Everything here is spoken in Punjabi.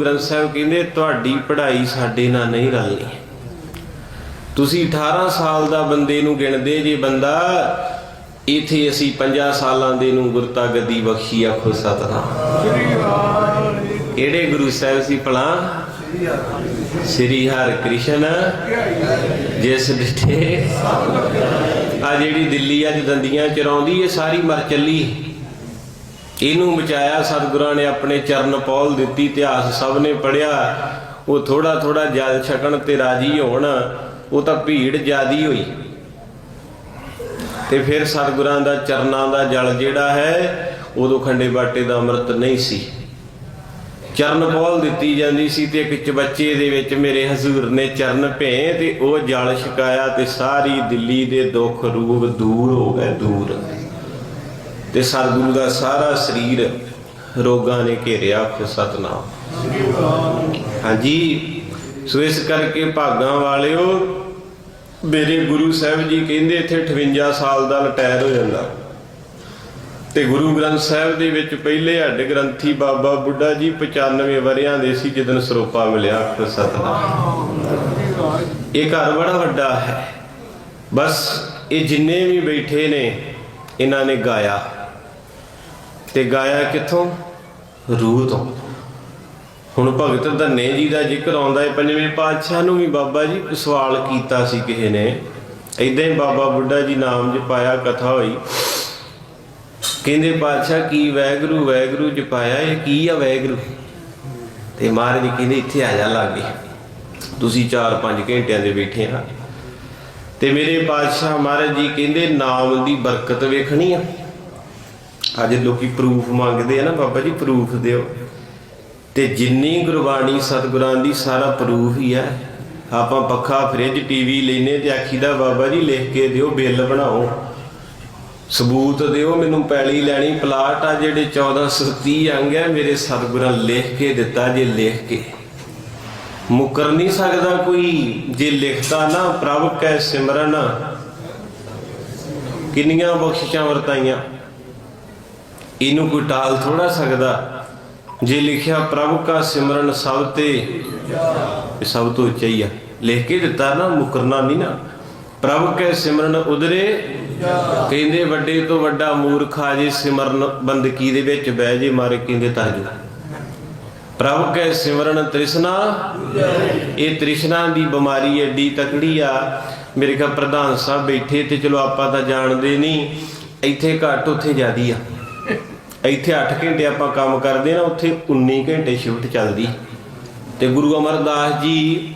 ਗ੍ਰੰਥ ਸਾਹਿਬ ਕਹਿੰਦੇ, ਤੁਹਾਡੀ ਪੜ੍ਹਾਈ ਸਾਡੇ ਨਾਲ ਨਹੀਂ ਰਲਣੀ। ਤੁਸੀਂ 18 ਸਾਲ ਦਾ ਬੰਦੇ ਨੂੰ ਗਿਣਦੇ ਜੇ ਬੰਦਾ, ਇਥੇ ਅਸੀਂ 50 ਸਾਲਾਂ ਦੇ ਨੂੰ ਗੁਰਤਾ ਗੱਦੀ ਬਖਸ਼ੀ ਆਖੋ ਸਤਨਾਮ। ਕਿਹੜੇ ਗੁਰੂ ਸਾਹਿਬ ਸੀ ਭਲਾ? ਸ੍ਰੀ ਹਰਿ ਕ੍ਰਿਸ਼ਨ। ਜਿਸ ਡਿਠੇ ਆ ਜਿਹੜੀ ਦਿੱਲੀ ਅੱਜ ਦੰਦੀਆਂ ਚਰਾਉਂਦੀ ਇਹ ਸਾਰੀ ਮਰ ਚੱਲੀ। ਇਹਨੂੰ ਬਚਾਇਆ ਸਤਿਗੁਰਾਂ ਨੇ ਆਪਣੇ ਚਰਨ ਪੌਲ ਦਿੱਤੀ, ਇਤਿਹਾਸ ਸਭ ਨੇ ਪੜਿਆ ਉਹ ਥੋੜਾ ਥੋੜਾ ਜਲ ਛਕਣ ਤੇ ਰਾਜੀ ਹੋਣ, ਉਹ ਤਾਂ ਭੀੜ ਜਿਆਦੀ ਹੋਈ। ਤੇ ਫਿਰ ਸਤਿਗੁਰਾਂ ਦਾ ਚਰਨਾਂ ਦਾ ਜਲ ਜਿਹੜਾ ਹੈ, ਉਦੋਂ ਖੰਡੇ ਬਾਟੇ ਦਾ ਅੰਮ੍ਰਿਤ ਨਹੀਂ ਸੀ। ਚਰਨ ਪੌਲ ਦਿੱਤੀ ਜਾਂਦੀ ਸੀ ਤੇ ਇੱਕ ਚਬੱਚੇ ਦੇ ਵਿੱਚ ਮੇਰੇ ਹਜ਼ੂਰ ਨੇ ਚਰਨ ਭੇ ਤੇ ਉਹ ਜਲ ਛਕਾਇਆ ਤੇ ਸਾਰੀ ਦਿੱਲੀ ਦੇ ਦੁੱਖ ਰੂਪ ਦੂਰ ਹੋ ਗਏ ਦੂਰ। ਤੇ ਸਤਿਗੁਰੂ ਦਾ ਸਾਰਾ ਸਰੀਰ ਰੋਗਾਂ ਨੇ ਘੇਰਿਆ ਆਖੋ ਸਤਨਾਮ। ਹਾਂਜੀ, ਸੋ ਇਸ ਕਰਕੇ ਭਾਗਾਂ ਵਾਲਿਓ, ਮੇਰੇ ਗੁਰੂ ਸਾਹਿਬ ਜੀ ਕਹਿੰਦੇ ਇੱਥੇ 58 ਸਾਲ ਦਾ ਰਿਟਾਇਰ ਹੋ ਜਾਂਦਾ। ਤੇ ਗੁਰੂ ਗ੍ਰੰਥ ਸਾਹਿਬ ਦੇ ਵਿੱਚ ਪਹਿਲੇ ਹੱਡ ਗ੍ਰੰਥੀ ਬਾਬਾ ਬੁੱਢਾ ਜੀ 95 ਵਰਿਆਂ ਦੇ ਸੀ ਜਦੋਂ ਸਰੋਪਾ ਮਿਲਿਆ ਆਖੋ ਸਤਨਾਮ। ਇਹ ਘਰ ਬੜਾ ਵੱਡਾ ਹੈ। ਬਸ ਇਹ ਜਿੰਨੇ ਵੀ ਬੈਠੇ ਨੇ, ਇਹਨਾਂ ਨੇ ਗਾਇਆ। ਤੇ ਗਾਇਆ ਕਿੱਥੋਂ? ਰੂਹ ਤੋਂ। ਹੁਣ ਭਗਤ ਧੰਨੇ ਜੀ ਦਾ ਜ਼ਿਕਰ ਆਉਂਦਾ ਹੈ ਪੰਜਵੇਂ ਪਾਤਸ਼ਾਹ ਨੂੰ ਵੀ ਬਾਬਾ ਜੀ ਸਵਾਲ ਕੀਤਾ ਸੀ ਕਿਸੇ ਨੇ। ਇਦਾਂ ਹੀ ਬਾਬਾ ਬੁੱਢਾ ਜੀ ਨਾਮ ਜਪਾਇਆ ਕਥਾ ਹੋਈ। ਕਹਿੰਦੇ ਪਾਤਸ਼ਾਹ ਕੀ ਵੈਗਰੂ ਵੈਗਰੂ ਜਪਾਇਆ ਇਹ? ਕੀ ਆ ਵੈਗਰੂ? ਤੇ ਮਹਾਰਾਜ ਜੀ ਕਹਿੰਦੇ ਇੱਥੇ ਆ ਜਾ ਲਾਗੇ। ਤੁਸੀਂ 4-5 ਘੰਟਿਆਂ ਦੇ ਬੈਠੇ ਆ ਤੇ ਮੇਰੇ ਪਾਤਸ਼ਾਹ ਮਹਾਰਾਜ ਜੀ ਕਹਿੰਦੇ ਨਾਮ ਦੀ ਬਰਕਤ ਵੇਖਣੀ ਆ। ਅੱਜ ਲੋਕੀ ਪ੍ਰੂਫ ਮੰਗਦੇ ਆ ਨਾ ਬਾਬਾ ਜੀ, ਪ੍ਰੂਫ ਦਿਓ। ਤੇ ਜਿੰਨੀ ਗੁਰਬਾਣੀ ਸਤਿਗੁਰਾਂ ਦੀ ਸਾਰਾ ਪ੍ਰੂਫ ਹੀ ਹੈ ਆਪਾਂ ਪੱਖਾ ਫ੍ਰਿਜ ਟੀਵੀ ਲੈਨੇ ਤੇ ਆਖੀਦਾ, ਬਾਬਾ ਜੀ, ਲਿਖ ਕੇ ਦਿਓ, ਬਿੱਲ ਬਣਾਓ। ਸਬੂਤ ਦਿਓ, ਮੈਨੂੰ ਪੈਲੀ ਲੈਣੀ, ਪਲਾਟ ਆ ਜਿਹੜੇ 1430 ਅੰਗ ਹੈ ਮੇਰੇ ਸਤਿਗੁਰਾਂ ਲਿਖ ਕੇ ਦਿੱਤਾ ਜੇ ਲਿਖ ਕੇ। ਮੁਕਰ ਨਹੀਂ ਸਕਦਾ ਕੋਈ, ਜੇ ਲਿਖਤਾ ਨਾ, ਪ੍ਰਭ ਕੈ ਸਿਮਰਨ। ਕਿੰਨੀਆਂ ਬਖਸ਼ਿਸ਼ਾਂ ਵਰਤਾਈਆਂ। ਇਹਨੂੰ ਕੋਈ ਟਾਲ ਥੋੜਾ ਸਕਦਾ। ਜੇ ਲਿਖਿਆ ਪ੍ਰਭ ਕਾ ਸਿਮਰਨ ਸਭ ਤੇ ਇਹ ਸਭ ਤੋਂ ਉੱਚਾ ਹੀ ਆ। ਲਿਖ ਕੇ ਦਿੱਤਾ ਨਾ, ਮੁਕਰਨਾ ਨਹੀਂ ਨਾ। ਪ੍ਰਭ ਕੈ ਸਿਮਰਨ ਉਧਰੇ, ਕਹਿੰਦੇ ਵੱਡੇ ਤੋਂ ਵੱਡਾ ਮੂਰਖਾ ਜੇ, ਸਿਮਰਨ ਬੰਦਕੀ ਦੇ ਵਿੱਚ ਬਹਿ ਜੇ, ਮਾਰੇ ਕਹਿੰਦੇ ਤਾਜੂ ਪ੍ਰਭ ਕੈ ਸਿਮਰਨ ਤ੍ਰਿਸ਼ਨਾ, ਇਹ ਤ੍ਰਿਸ਼ਨਾ ਦੀ ਬਿਮਾਰੀ ਐਡੀ ਤਕੜੀ ਆ। ਮੇਰੇ ਖਿਆਲ ਪ੍ਰਧਾਨ ਸਾਹਿਬ ਬੈਠੇ ਤੇ ਚਲੋ ਆਪਾਂ ਤਾਂ ਜਾਣਦੇ ਨਹੀਂ ਇੱਥੇ ਘੱਟ ਉੱਥੇ ਜ਼ਿਆਦੀ ਆ। ਇੱਥੇ 8 ਘੰਟੇ ਆਪਾਂ ਕੰਮ ਕਰਦੇ ਨਾ, ਉੱਥੇ 19 ਘੰਟੇ ਸ਼ਿਫਟ ਚੱਲਦੀ। ਤੇ ਗੁਰੂ ਅਮਰਦਾਸ ਜੀ